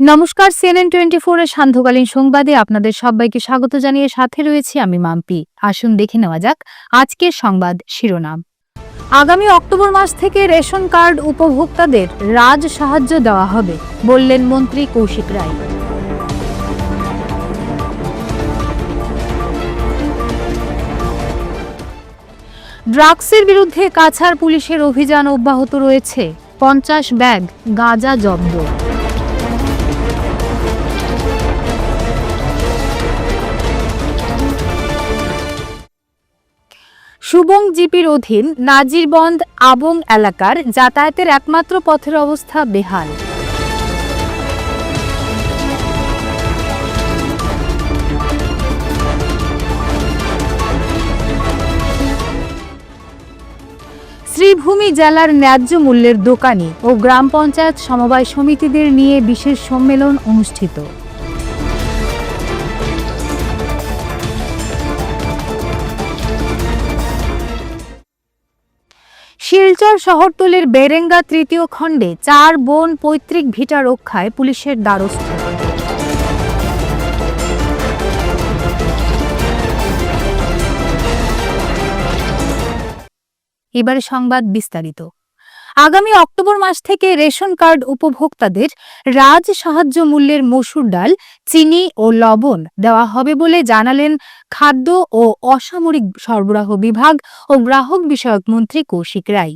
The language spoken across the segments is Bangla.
নমস্কার সিএনএন টোয়েন্টি ফোর এর সান্ধ্যকালীন সংবাদে আপনাদের সবাইকে স্বাগত জানিয়ে সাথে রয়েছি আমি মাম্পি। আসুন দেখে নেওয়া যাক আজকের সংবাদ শিরোনাম। আগামী অক্টোবর মাস থেকে রেশন কার্ড উপভোক্তাদের রাজ সাহায্য দেওয়া হবে, বললেন মন্ত্রী কৌশিক রায়। ড্রাগসের বিরুদ্ধে কাছাড় পুলিশের অভিযান অব্যাহত রয়েছে, পঞ্চাশ ব্যাগ গাঁজা জব্দ। সুবং জিপির অধীন নাজিরবন্দ আবং এলাকার যাতায়াতের একমাত্র পথের অবস্থা বেহাল। শ্রীভূমি জেলার ন্যায্য মূল্যের দোকানি ও গ্রাম পঞ্চায়েত সমবায় সমিতিদের নিয়ে বিশেষ সম্মেলন অনুষ্ঠিত। শিলচর শহরতলির বেরেঙ্গা তৃতীয় খণ্ডে চার বোন পৈতৃক ভিটা রক্ষায় পুলিশের দ্বারস্থ। এবারে সংবাদ বিস্তারিত। আগামী অক্টোবর মাস থেকে রেশন কার্ড উপভোক্তাদের রাজ সাহায্য মূল্যের মসুর ডাল, চিনি ও লবণ দেওয়া হবে বলে জানালেন খাদ্য ও অসামরিক সরবরাহ বিভাগ ও গ্রাহক বিষয়ক মন্ত্রী কৌশিক রায়।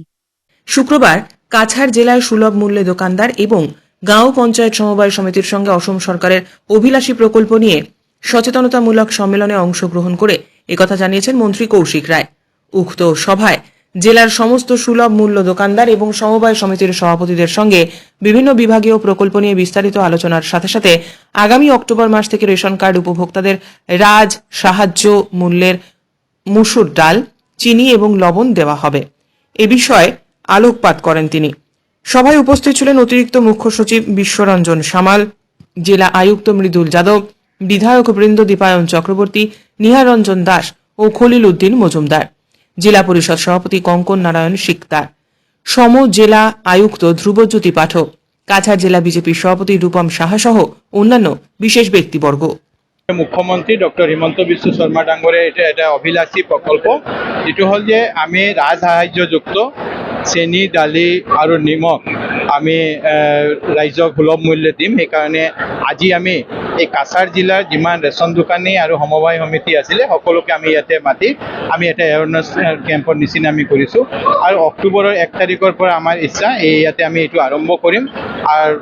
শুক্রবার কাছাড় জেলার সুলভ মূল্যে দোকানদার এবং গাঁও পঞ্চায়েত সমবায় সমিতির সঙ্গে অসম সরকারের অভিলাষী প্রকল্প নিয়ে সচেতনতামূলক সম্মেলনে অংশগ্রহণ করে একথা জানিয়েছেন মন্ত্রী কৌশিক রায়। উক্ত সভায় জেলার সমস্ত সুলভ মূল্য দোকানদার এবং সমবায় সমিতির সভাপতিদের সঙ্গে বিভিন্ন বিভাগীয় প্রকল্প নিয়ে বিস্তারিত আলোচনার সাথে সাথে আগামী অক্টোবর মাস থেকে রেশন কার্ড উপভোক্তাদের রাজ সাহায্য মূল্যের মুসুর ডাল, চিনি এবং লবণ দেওয়া হবে। এ বিষয়ে আলোকপাত করেন তিনি। সভায় উপস্থিত ছিলেন অতিরিক্ত মুখ্য সচিব বিশ্বরঞ্জন সামাল, জেলা আয়ুক্ত মৃদুল যাদব, বিধায়ক বৃন্দ দীপায়ন চক্রবর্তী, নিহারঞ্জন দাস ও খলিল উদ্দিন মজুমদার। জেলা পরিষদ সভাপতি কঙ্কন নারায়ণ শিকদার। সম জেলা আয়ুক্ত ধ্রুবজ্যোতি পাঠক। কাছাড় জেলা বিজেপি সভাপতি রূপম সাহা সহ অন্যান্য বিশেষ ব্যক্তিবর্গ। মুখ্যমন্ত্রী ডক্টর হিমন্ত বিশ্ব শর্মা ডাঙরের এটা এটা অভিলাষী প্রকল্প। যিটো হ'ল যে আমি রাজ সাহাৰ্যযুক্ত চেনি, দালি আৰু নিমখ আমি ৰাইজক সুলভ মূল্যে দিম। সেইকাৰণে আজি আমি এই কাছাৰ জিলাৰ যিমান ৰেচন দোকানী আৰু সমবায় সমিতি আছিলে, সকলোকে আমি ইয়াতে মাতি, আমি এটা এৱাৰনেছ কেম্পৰ নিচিনা আমি কৰিছোঁ। আৰু অক্টোবৰৰ এক তাৰিখৰ পৰা আমাৰ ইচ্ছা, এই ইয়াতে আমি এইটো আৰম্ভ কৰিম। আৰু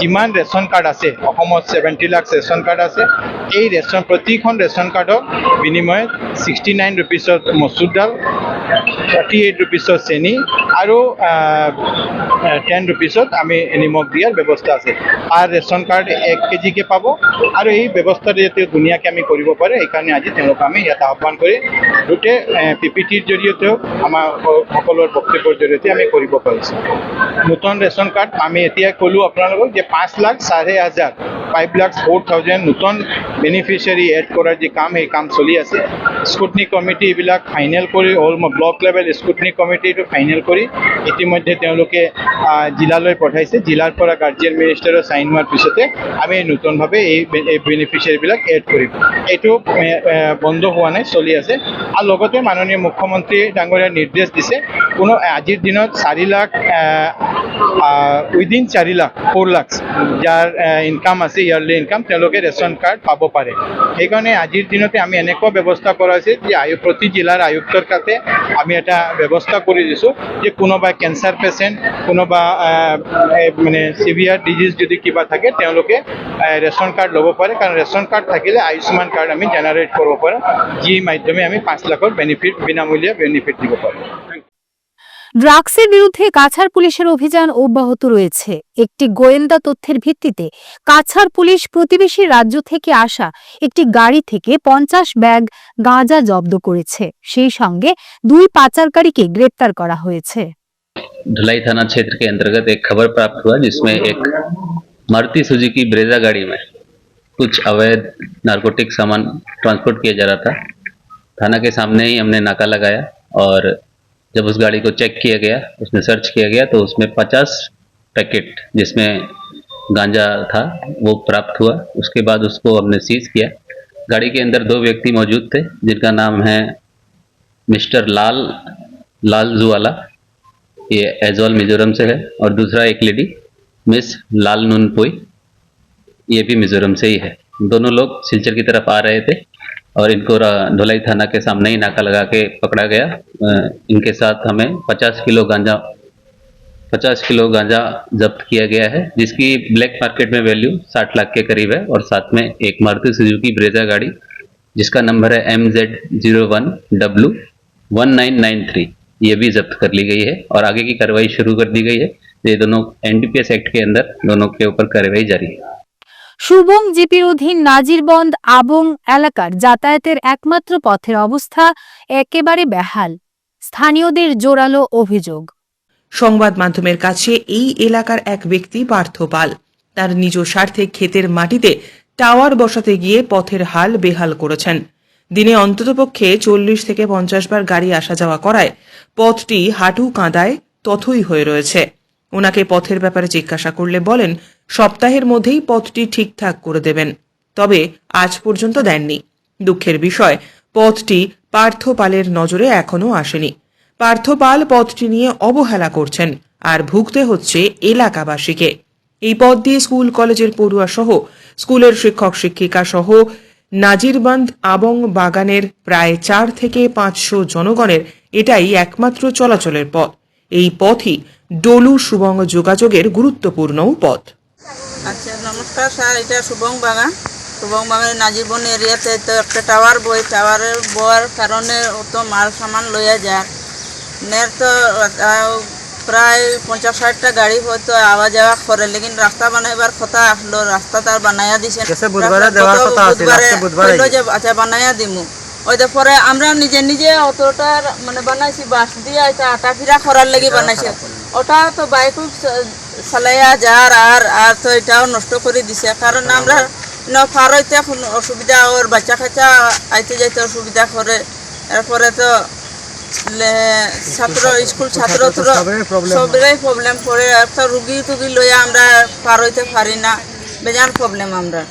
যিমান ৰেচন কাৰ্ড আছে, অসমত ছেভেণ্টি লাখ ৰেচন কাৰ্ড আছে, এই ৰেচন, প্ৰতিখন ৰেচন কাৰ্ডৰ বিনিময়ত ছিক্সটি নাইন ৰুপিছত মচুৰ দাল থাৰ্টি এইট ৰুপিছত চেনি আৰু টেন ৰুপিছত আমি নিমখ দিয়াৰ ব্যৱস্থা আছে। আৰু ৰেচন কাৰ্ড এক কেজিকে পাব আৰু এই ব্যৱস্থাটো যাতে ধুনীয়াকৈ আমি কৰিব পাৰে, সেইকাৰণে আজি তেওঁলোকক আমি ইয়াত আহ্বান কৰি গোটেই পি পি টিৰ জৰিয়তেও আমাৰ স- বক্তব্যৰ জৰিয়তে আমি কৰিব পাৰিছোঁ। নতুন ৰেচন কাৰ্ড আমি এতিয়া ক'লোঁ আপোনালোকক যে পাঁচ লাখ চাৰি হাজাৰ ফাইভ লাখ ফ'ৰ থাউজেণ্ড নতুন বেনিফিচিয়াৰী এড কৰাৰ যি কাম, সেই কাম চলি আছে। স্কুটনি কমিটি এইবিলাক ফাইনেল কৰি অল ব্লক লেভেল স্কুটনি কমিটিটো ফাইনেল কৰি ইতিমধ্যে তেওঁলোকে জিলালৈ পঠাইছে। জিলাৰ পৰা গাৰ্জিয়ান মিনিষ্টাৰৰ চাইন হোৱাৰ পিছতে আমি নতুনভাৱে এই বেনিফিচিয়াৰীবিলাক এড কৰিম। এইটো বন্ধ হোৱা নাই, চলি আছে। আৰু লগতে মাননীয় মুখ্যমন্ত্ৰী ডাঙৰীয়াৰ নিৰ্দেশ দিছে, কোনো আজিৰ দিনত চাৰি লাখ উইদিন চাৰি লাখ ফ'ৰ লাখ যাৰ ইনকাম আছে ইয়াৰলি ইনকাম তেওঁলোকে ৰেচন কাৰ্ড পাব পাৰে। সেইকাৰণে আজিৰ দিনতে আমি এনেকুৱা ব্যৱস্থা কৰা হৈছে যে আয়ু প্ৰতি জিলাৰ আয়ুক্তৰ কাষে আমি এটা ব্যৱস্থা কৰি দিছোঁ যে কোনোবা কেঞ্চাৰ পেচেণ্ট কোনোবা মানে চিভিয়াৰ ডিজিজ যদি কিবা থাকে, তেওঁলোকে ৰেচন কাৰ্ড ল'ব পাৰে। কাৰণ ৰেচন কাৰ্ড থাকিলে আয়ুষ্মান কাৰ্ড আমি জেনেৰেট কৰিব পাৰোঁ, যি মাধ্যমে আমি পাঁচ লাখৰ বেনিফিট বিনামূলীয়া বেনিফিট দিব পাৰোঁ। ড্রাগসের বিরুদ্ধে কাছাড় পুলিশের অভিযান অব্যাহত রয়েছে একটি গোয়েন্দা তথ্যের ভিত্তিতে কাছাড় পুলিশ প্রতিবেশী রাজ্য থেকে আসা একটি গাড়ি থেকে পঞ্চাশ ব্যাগ গাঁজা জব্দ করেছে সেই সঙ্গে দুই পাচারকারীকে গ্রেপ্তার করা হয়েছে ढलाई थाना क्षेत्र के अंतर्गत एक खबर प्राप्त हुआ जिसमें एक मारुति सुजुकी ब्रेजा गाड़ी में कुछ अवैध नारकोटिक सामान ट्रांसपोर्ट किया जा रहा था थाना के सामने ही हमने नाका लगाया और जब उस गाड़ी को चेक किया गया उसमें सर्च किया गया तो उसमें 50 पैकेट जिसमें गांजा था, वो प्राप्त हुआ। उसके बाद उसको हमने सीज किया। गाड़ी के अंदर दो व्यक्ति मौजूद थे, जिनका नाम है मिस्टर लाल लाल जुआला। ये एजॉल, मिजोरम से है। और दूसरा एक लेडी, मिस लाल नुनपोई। ये भी मिजोरम से ही है। दोनों लोग सिलचर की तरफ़ आ रहे थे। और इनको धुलाई थाना के सामने ही नाका लगा के पकड़ा गया। इनके साथ हमें 50 किलो गांजा 50 किलो गांजा जब्त किया गया है, जिसकी ब्लैक मार्केट में वैल्यू 60 लाख के करीब है और साथ में एक मारुति सुजुकी ब्रेजा गाड़ी, जिसका नंबर है M Z zero one W one nine nine three. ये भी जब्त कर ली गई है और आगे की कार्रवाई शुरू कर दी गई है। ये दोनों एनडीपीएस एक्ट के अंदर दोनों के ऊपर कार्रवाई जारी है। সুবং জিপির অধীন নাজিরবন্দ আবং এলাকার যাতায়াতের একমাত্র পথের অবস্থা একেবারে বেহাল। স্থানীয়দের জোরালো অভিযোগ। সংবাদ মাধ্যমের কাছে এই এলাকার এক ব্যক্তি পার্থ পাল। তার নিজ স্বার্থে ক্ষেতের মাটিতে টাওয়ার বসাতে গিয়ে পথের হাল বেহাল করেছেন। দিনে অন্ততপক্ষে চল্লিশ থেকে পঞ্চাশ বার গাড়ি আসা যাওয়া করায় পথটি হাঁটু কাঁদায় তথই হয়ে রয়েছে। ওনাকে পথের ব্যাপারে জিজ্ঞাসা করলে বলেন সপ্তাহের মধ্যেই পথটি ঠিকঠাক করে দেবেন। তবে আজ পর্যন্ত দেননি। দুঃখের বিষয়, পথটি পার্থ পালের নজরে এখনও আসেনি। পার্থ পাল পথটি নিয়ে অবহেলা করছেন আর ভুগতে হচ্ছে এলাকাবাসীকে। এই পথ দিয়ে স্কুল, কলেজের পড়ুয়া সহ স্কুলের শিক্ষক, শিক্ষিকা সহ নাজিরবান্ধ আবং বাগানের প্রায় চার থেকে পাঁচশো জনগণের এটাই একমাত্র চলাচলের পথ। এই পথই ডলু সুবঙ্গ যোগাযোগের গুরুত্বপূর্ণ পথ। আচ্ছা নমস্কার স্যার এটা শুভং বাগান। শুভং বাগানের নাজিরবন এরিয়াতে তো একটা টাওয়ার বই টাওয়ারের বওয়ার কারণে অত মাল সামান লইয়া যায়। নের তো প্রায় পঞ্চাশ ষাটটা গাড়ি হয়তো আওয়া যাওয়া করে লেকিন রাস্তা বানাইবার কথা আসলো রাস্তা তার বানাইয়া দিছে। আচ্ছা বানাইয়া দিমু। ওই পরে আমরা নিজে নিজে অতটার মানে বানাইছি বাস দিয়ে এটা আটা ফিরা করার লাগি বানাইছে। ওটা তো বাইক চালাইয়া যার আর আর তো এটাও নষ্ট করে দিছে। কারণ আমরা ন পার হইতে এখন অসুবিধা ওর বাচ্চা কাচ্চা আইতে যাইতে অসুবিধা করে। এরপরে তো ছাত্র স্কুল ছাত্র তো সবেরই সবেরই প্রবলেম পড়ে একটা রুগী টুগী লইয়া আমরা পার হইতে পারি না। বেজান প্রবলেম আমরা।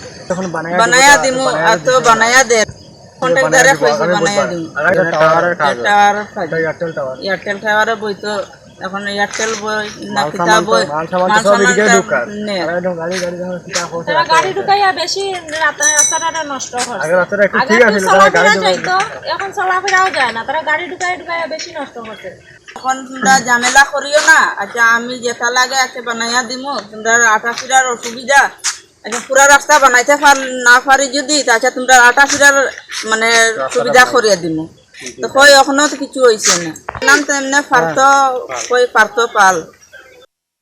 বানায়া বানায়া দিমু আর তো বানায়া দে। কন্ট্রাক্টরে কইছে বানায়া দিমু। এয়ারটেল টাওয়ার এয়ারটেল টাওয়ারে বই তো এখন এয়ারটেল বই না কিতা বই তারা গাড়ি ঢুকাইয়া বেশি রাতে রাস্তাটা নষ্ট করছে আগে রাস্তাটা একটু ঠিক তো আছিল তারা গাড়ি যাইতো এখন চলাফেরাও যায় না তারা গাড়ি ঢুকাই ঢুকাইয়া বেশি নষ্ট করছে। এখন তোমরা ঝামেলা করিও না আচ্ছা আমি যেটা লাগে আছে বানাইয়া দিমু তোমরা আটা ফিরার অসুবিধা। আচ্ছা পুরা রাস্তা বানাইতে পার না পারি যদি আচ্ছা তোমরা আটা ফিরার মানে সুবিধা করিয়া দিমু। তো কই এখনও তো কিছু হয়েছে না। নাম তো এমনি পারত কই পারত পাল।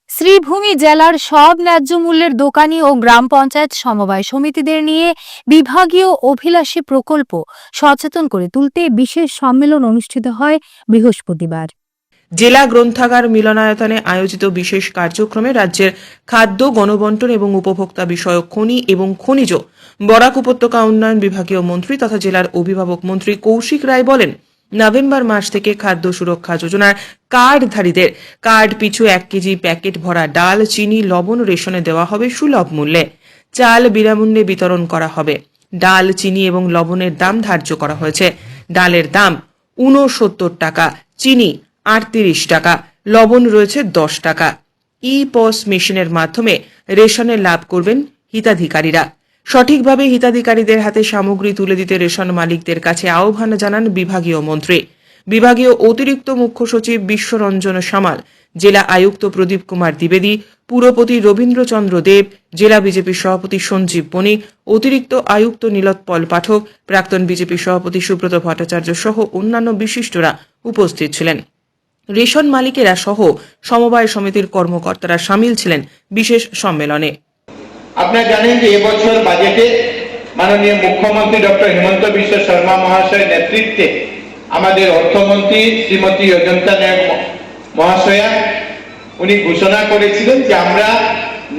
শ্রীভূমি জেলার সব ন্যায্য মূল্যের দোকানি ও গ্রাম পঞ্চায়েত সমবায় সমিতিদের নিয়ে বিভাগীয় অভিলাষী প্রকল্প সচেতন করে তুলতে বিশেষ সম্মেলন অনুষ্ঠিত হয় বৃহস্পতিবার। জেলা গ্রন্থাগার মিলনায়তনে আয়োজিত বিশেষ কার্যক্রমে রাজ্যের খাদ্য গণবন্টন এবং উপভোক্তা বিষয়ক খনি এবং খনিজ বরাক উপত্যকা উন্নয়ন বিভাগীয় মন্ত্রী তথা জেলার অভিভাবক মন্ত্রী কৌশিক রায় বলেন, নভেম্বর মাস থেকে খাদ্য সুরক্ষা যোজনার কার্ডধারীদের কার্ড পিছু এক কেজি প্যাকেট ভরা ডাল, চিনি, লবণ, রেশনে দেওয়া হবে সুলভ মূল্যে। চাল বিনামূল্যে বিতরণ করা হবে। ডাল, চিনি এবং লবণের দাম ধার্য করা হয়েছে। ডালের দাম ঊনসত্তর টাকা, চিনি আটত্রিশ টাকা, লবণ রয়েছে দশ টাকা। ই পস মেশিনের মাধ্যমে রেশনে লাভ করবেন হিতাধিকারীরা। সঠিকভাবে হিতাধিকারীদের হাতে সামগ্রী তুলে দিতে রেশন মালিকদের কাছে আহ্বান জানান বিভাগীয় মন্ত্রী। বিভাগীয় অতিরিক্ত মুখ্য সচিব বিশ্বরঞ্জন সামাল, জেলা আয়ুক্ত প্রদীপ কুমার দ্বিবেদী, পুরপতি রবীন্দ্রচন্দ্র দেব, জেলা বিজেপি সভাপতি সঞ্জীব বণিক, অতিরিক্ত আয়ুক্ত নীলোৎপল পাঠক, প্রাক্তন বিজেপি সভাপতি সুব্রত ভট্টাচার্য সহ অন্যান্য বিশিষ্টরা উপস্থিত ছিলেন। রেশন মালিকেরা সহ সমবায় সমিতির কর্মকর্তারা সামিল ছিলেন বিশেষ সম্মেলনে। আপনারা জানেন যে এবছর বাজেটে মাননীয় মুখ্যমন্ত্রী ডক্টর হিমন্ত বিশ্ব শর্মা মহাশয়ের নেতৃত্বে আমাদের অর্থমন্ত্রী শ্রীমতী অজন্তা নায়ক মহাশয়া, উনি ঘোষণা করেছিলেন যে আমরা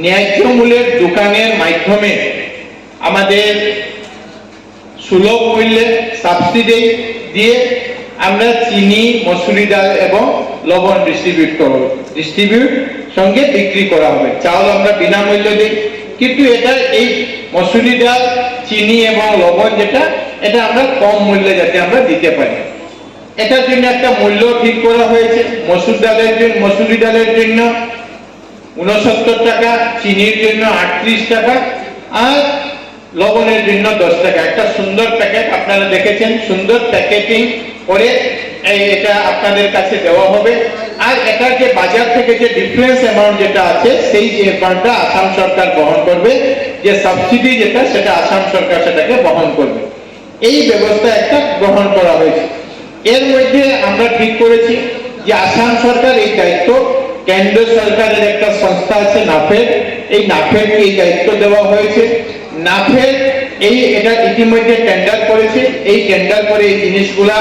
ন্যায্য মূল্যের দোকানের মাধ্যমে আমাদের সুলভ মূল্যে সাবসিডি দিয়ে আমরা চিনি, মসুরি ডাল এবং লবণ ডিস্ট্রিবিউট করব ডিস্ট্রিবিউট সঙ্গে বিক্রি করা হবে। চাউল আমরা বিনামূল্য দিই। কিন্তু এটা এই মসুরি ডাল, চিনি এবং লবণ যেটা, এটা আমরা কম মূল্যে যাতে আমরা দিতে পারি। এটার জন্য একটা মূল্য ঠিক করা হয়েছে। মসুর ডালের জন্য, মসুরি ডালের জন্য উনসত্তর টাকা, চিনির জন্য আটত্রিশ টাকা, আর লবণের জন্য দশ টাকা। একটা সুন্দর প্যাকেট আপনারা দেখেছেন, সুন্দর প্যাকেটিং করে এই এটা আপনাদের কাছে দেওয়া হবে। আর এটার যে বাজার থেকে যে ডিফারেন্স অ্যামাউন্ট যেটা আছে, সেই যে অ্যামাউন্টটা আসাম সরকার বহন করবে, যে সাবসিডি যেটা, সেটা আসাম সরকার সেটাকে বহন করবে। এই ব্যবস্থা একটা গ্রহণ করা হয়েছে। এর মধ্যে আমরা ঠিক করেছি যে আসাম সরকার এই দায়িত্ব, কেন্দ্র সরকারের একটা সংস্থা আছে নাফেড এই নাফেডকে এই দায়িত্ব দেওয়া হয়েছে। নাফেড এই এটা ইতিমধ্যে টেন্ডার করেছে। এই টেন্ডার করে এই জিনিসগুলা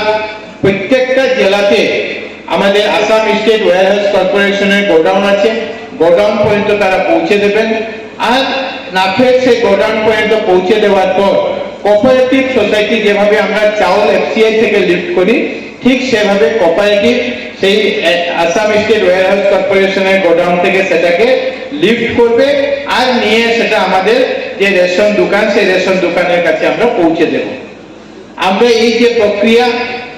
প্রত্যেকটা জেলাতে আমাদের আসাম স্টেট ওয়ারহাউস কর্পোরেশনের গোডাউন আছে, গোডাউন পর্যন্ত তারা পৌঁছে দেবেন। আর নাফেড সেই গোডাউন পর্যন্ত পৌঁছে দেওয়ার পর কোঅপারেটিভ সোসাইটি যেভাবে আমরা চাউল এফসিআই থেকে লিফট করি, ঠিক সেভাবে কোঅপারেটিভ সেই আসাম স্টেট ওয়ারহাউস কর্পোরেশনের গোডাউন থেকে সেটাকে লিফট করবে আর নিয়ে সেটা আমাদের যে রেশন দোকান, সেই রেশন দোকানের কাছে আমরা পৌঁছে দেব। আমরা এই যে প্রক্রিয়া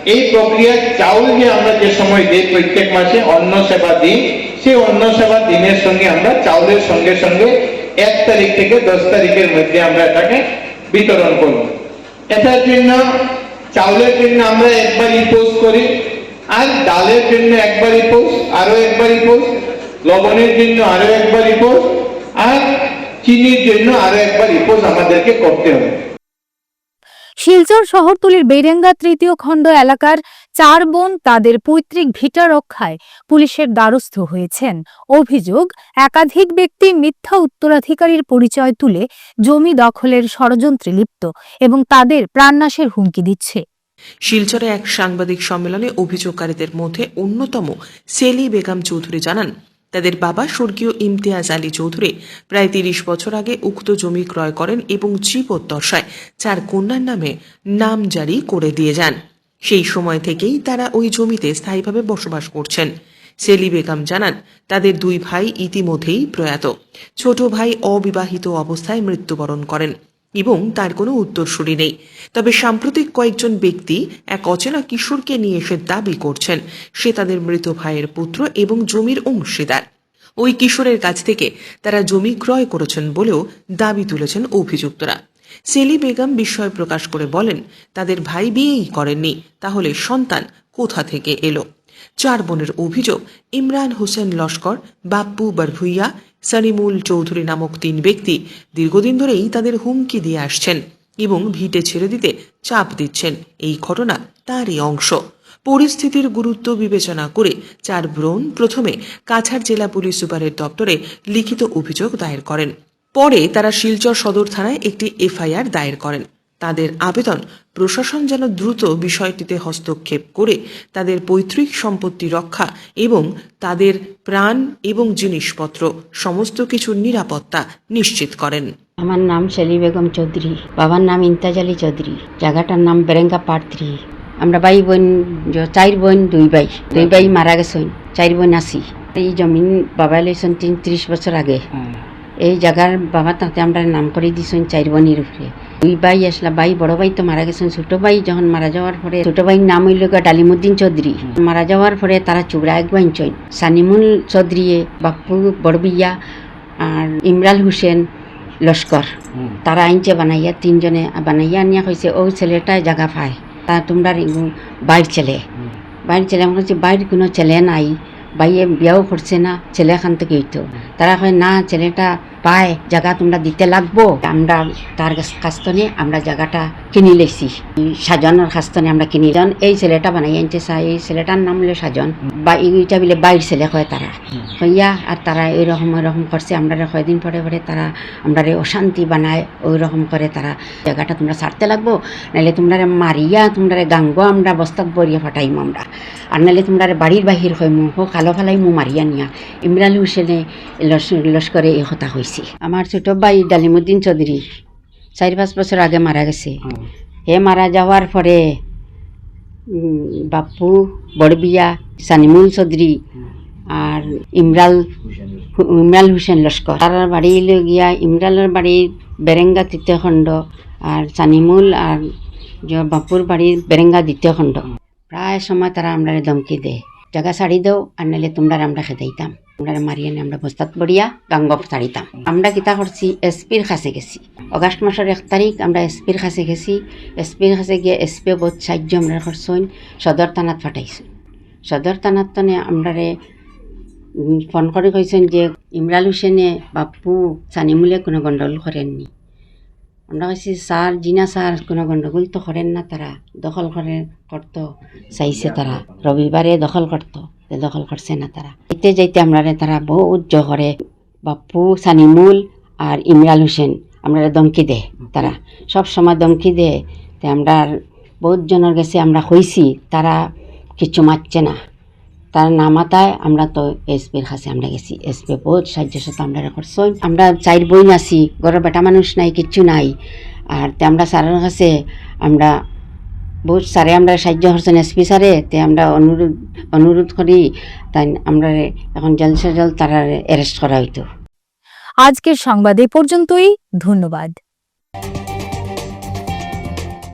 এই প্রক্রিয়া চাউল যে আমরা যে সময় দিই প্রত্যেক মাসে অন্ন সেবা দিই, সেই অন্ন সেবা দিনের সঙ্গে আমরা চাউলের সঙ্গে সঙ্গে এক তারিখ থেকে দশ তারিখের মধ্যে আমরা এটাকে বিতরণ করব এটার জন্য, চাউলের জন্য আমরা একবার পোস্ট করি, আর ডালের জন্য একবার পোস্ট আরও একবার পোস্ট, লবণের জন্য আরও একবার পোস্ট, আর চিনির জন্য আরও একবার পোস্ট আমাদেরকে করতে হবে। শিলচর শহরতলির বেরেঙ্গা তৃতীয় খণ্ড এলাকার চার বোন তাদের পৈতৃক ভিটা রক্ষায় পুলিশের দ্বারস্থ হয়েছেন। অভিযোগ, একাধিক ব্যক্তি মিথ্যা উত্তরাধিকারীর পরিচয় তুলে জমি দখলের ষড়যন্ত্রে লিপ্ত এবং তাদের প্রাণনাশের হুমকি দিচ্ছে। শিলচরে এক সাংবাদিক সম্মেলনে অভিযোগকারীদের মধ্যে অন্যতম সেলি বেগম চৌধুরী জানান তাদের বাবা স্বর্গীয় ইমতিয়াজ আলী চৌধুরী প্রায় তিরিশ বছর আগে উক্ত জমি ক্রয় করেন এবং জীবদ্দশায় চার কন্যার নামে নাম জারি করে দিয়ে যান। সেই সময় থেকেই তারা ওই জমিতে স্থায়ীভাবে বসবাস করছেন। সেলি বেগম জানান, তাদের দুই ভাই ইতিমধ্যেই প্রয়াত। ছোট ভাই অবিবাহিত অবস্থায় মৃত্যুবরণ করেন। এবং তার কোনো উত্তরসূরি নেই। তবে সাম্প্রতিক কয়েকজন ব্যক্তি এক অচেনা কিশোরকে নিয়ে এসে দাবি করছেন। সে তাদের মৃত ভাইয়ের পুত্র এবং জমির অংশীদার। ওই কিশোরের কাছ থেকে তারা জমি ক্রয় করেছেন বলেও দাবি তুলেছেন অভিযুক্তরা। সেলি বেগম বিস্ময় প্রকাশ করে বলেন, তাদের ভাই বিয়েই করেননি, তাহলে সন্তান কোথা থেকে এলো? চার বোনের অভিযোগ, ইমরান হোসেন লস্কর, বাপ্পু বারভুইয়া সানিমুল চৌধুরী নামক তিন ব্যক্তি দীর্ঘদিন ধরেই তাদের হুমকি দিয়ে আসছেন এবং ভিটে ছেড়ে দিতে চাপ দিচ্ছেন। এই ঘটনা তারই অংশ। পরিস্থিতির গুরুত্ব বিবেচনা করে চার ব্রণ প্রথমে কাছাড় জেলা পুলিশ সুপারের দপ্তরে লিখিত অভিযোগ দায়ের করেন। পরে তারা শিলচর সদর থানায় একটি এফআইআর দায়ের করেন। তাদের আবেদন প্রশাসন যেন দ্রুত বিষয়টিতে হস্তক্ষেপ করে তাদের পৈতৃক সম্পত্তি রক্ষা এবং তাদের প্রাণ এবং জিনিসপত্র সমস্ত কিছুর নিরাপত্তা নিশ্চিত করেন। আমার নাম শেলি বেগম চৌধুরী বাবার নাম ইমতাজ আলী চৌধুরী জায়গাটার নাম বেরেঙ্গা পার্ট থ্রি। আমরা ভাই বোন চার বোন দুই ভাই। দুই ভাই মারা গেছেন চার বোন আছি। এই জমিন বাবা লেছেন তিন ত্রিশ বছর আগে। এই জায়গার বাবা তাতে আমরা নাম করে দিছেন চার বোনের উপরে। দুই ভাই আসলা ভাই বড় ভাই তো মারা গেছেন ছোট ভাই যখন মারা যাওয়ার পরে ছোট ভাইয়ের নাম হইল ডালিমুদ্দিন চৌধুরী। মারা যাওয়ার পরে তারা চুবড়া এক বাইনচইন সানিমুল চৌধুরী বাপ্পু বড়বিয়া আর ইমরাল হোসেন লস্কর। তারা আইনছে বানাইয়া তিনজনে বানাইয়া আনিয়া কইছে ও ছেলেটা জায়গা পায় তা তোমরা বাইর ছেলে। বাইর ছেলে আমার কাছে বাইর কোনো ছেলে নাই বাইয়ে বিয়াও করছে না ছেলে এখান থেকে হইতো। তারা কয় না ছেলেটা পায়, জায়গা তোমরা দিতে লাগবো। আমরা তার কাস্তনে আমরা জায়গাটা কিনি লেছি। সাজনের কাস্তনে আমরা কিনি। জন, এই ছেলেটা বানাই আনছে এই ছেলেটার নাম হলো সাজন। বা এইটা বলে বাইর ছেলে কয় তারা। হইয়া আর তারা এরকম এরকম করছে। আমরা কয়দিন পরে পরে তারা আমরা অশান্তি বানায় ওই রকম করে তারা জায়গাটা তোমরা ছাড়তে লাগবো। নাহলে তোমরা মারিয়া, তোমরা গাঙ্গ, আমরা বস্তাত বরিয়া ফাটাইম আমরা। আর নাহলে তোমরা বাড়ির বাহির হইমু, হো খালো ফালাই মু মারিয়া নিয়া। ইমরান হোসেনে লস- লস্করে এই কথা হয়েছে আমার ছোট ভাই ডালিমুদ্দিন চৌধুরী চার পাঁচ বছর আগে মারা গেছে। হে মারা যাওয়ার পরে বাপ্পু বড়বিয়া সানিমুল চৌধুরী আর ইমরাল ইমরাল হুসেন লস্কর। তার বাড়ি গিয়া ইমরালের বাড়ি বেরেঙ্গা তৃতীয় খণ্ড আর সানিমুল আর বাপুর বাড়ির বেরেঙ্গা দ্বিতীয় খণ্ড। প্রায় সময় তারা আমরা ধমকি দেয় জায়গা ছাড়ি দেও আর নাহলে তোমরা আমরা খেদাইতাম আমরা মারিয়ে আমরা বস্তাত বড়িয়া গাঙ্গপ তাড়িতাম আমরা কিতা করছি এসপির কাছে গেছি। অগাস্ট মাসের এক তারিখ আমরা এসপির কাছে গেছি। এসপির কাছে গিয়ে এসপি বহুত সাহায্য আমরা করছোন সদর থানাত ফাটাইছি। সদর থানাত তনে আমরারে উম, ফোন করে কইছেন যে ইমরাল হোসেনে বাপু সানিমুলে কোনো গন্ডগোল করেননি আমরা কইছি স্যার জিনা স্যার কোনো গন্ডগোল তো করেন না তারা দখল করে করতো চাইছে তারা রবিবারে দখল করতো দখল করছে না তারা যাইতে যাইতে আমরা তারা বহুত করে বাপু সানিমুল আর ইমরাল হোসেন আমরা দমকি দে তারা সব সময় দমকি দে আমরা বহুত জনের কাছে আমরা কইছি তারা কিছু মারছে না। তার নামাতায় আমরা তো এসপির কাছে আমরা গেছি। এসপি বহুত সাহায্য সাথে আমরা করছি। আমরা চাইর বই আছি ঘরের বেটা মানুষ নাই, কিচ্ছু নাই। আর তে আমরা স্যারের কাছে আমরা বহুত স্যারে আমরা সাহায্য করছেন এসপি স্যারে, তে আমরা অনুরোধ অনুরোধ করি তাই আমরা এখন জলদি সে জল তারা অ্যারেস্ট করা হইতো। আজকের সংবাদ এ পর্যন্তই, ধন্যবাদ।